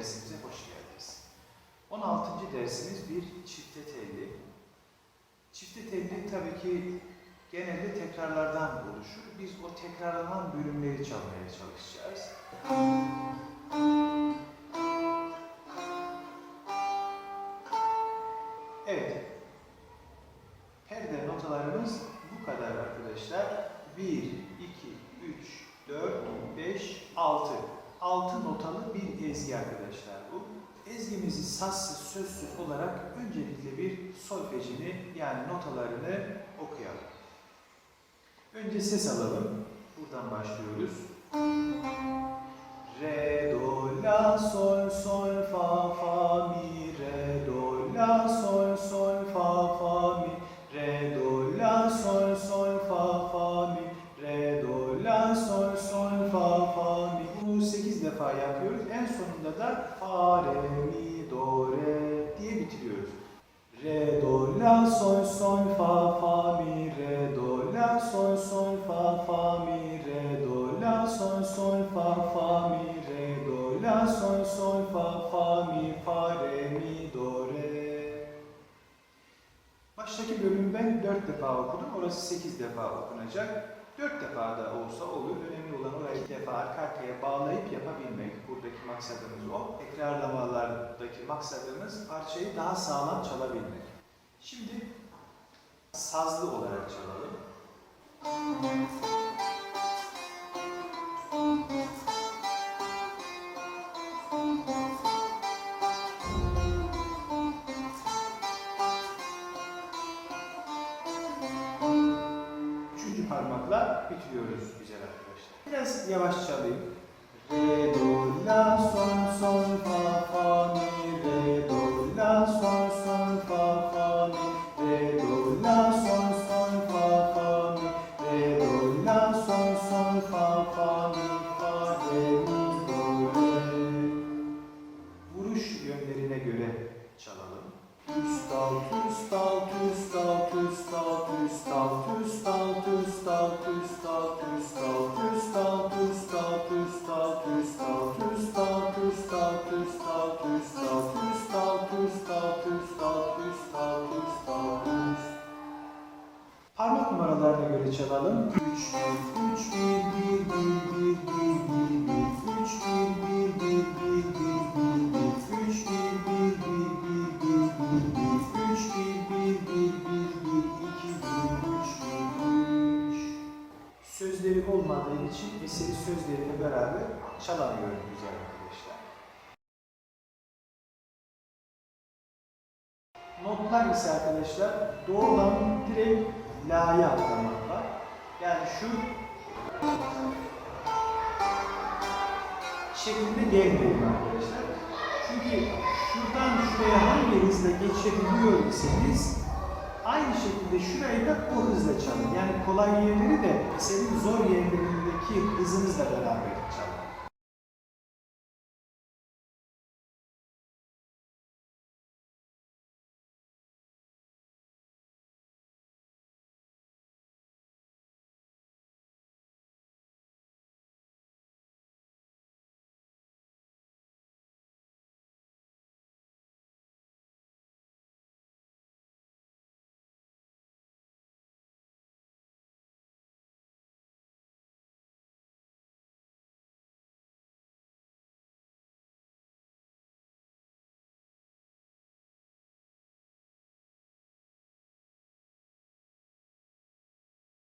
dersimize hoş geldiniz. 16. dersimiz bir çifte telli. Çifte telli tabii ki genelde tekrarlardan oluşur. Biz o tekrarlanan bölümleri çalmaya çalışacağız. Evet. Perde notalarımız bu kadar arkadaşlar. 1, 2, 3, 4, 5, 6 altı notalı bir ezgi arkadaşlar bu. Ezgimizi sassız sözsüz olarak öncelikle bir solfejini yani notalarını okuyalım. Önce ses alalım. Buradan başlıyoruz. Re, do, la, sol, sol, sol sol fa fa mi re do la sol sol fa fa mi fa re mi do re. Baştaki bölümü ben dört defa okudum. Orası sekiz defa okunacak. Dört defa da olsa olur. Önemli olan orayı iki defa arka arkaya bağlayıp yapabilmek. Buradaki maksadımız o. Tekrarlamalardaki maksadımız parçayı daha sağlam çalabilmek. Şimdi sazlı olarak çalalım. yavaş çalayım. Re, do, la, son, son, fa, fa, mi, re, do, la, son, son, fa, fa, mi, re, do, la, son, son, fa, fa, mi, re, do, la, son, son, fa, fa, mi, fa, re, mi, do, re. Vuruş yönlerine göre çalalım. Üst alt, üst alt, üst alt, üst alt, üst alt, üst alt, üst alt, üst alt, üst alt, üst alt, numaralarına göre çalalım. 3 1 3 1 1 1 1 1 1 3 1 1 1 1 1 1 1 3 1 1 1 sözleri olmadığı için eseri sözleriyle beraber çalamıyorum güzel arkadaşlar. Notlar ise arkadaşlar doğrudan direkt la'ya atlamak. Yani şu şeklinde gelmiyor arkadaşlar. Çünkü şuradan şuraya hangi hızla geçebiliyor iseniz aynı şekilde şurayı da o hızla çalın. Yani kolay yerleri de senin zor yerlerindeki hızınızla beraber çalın.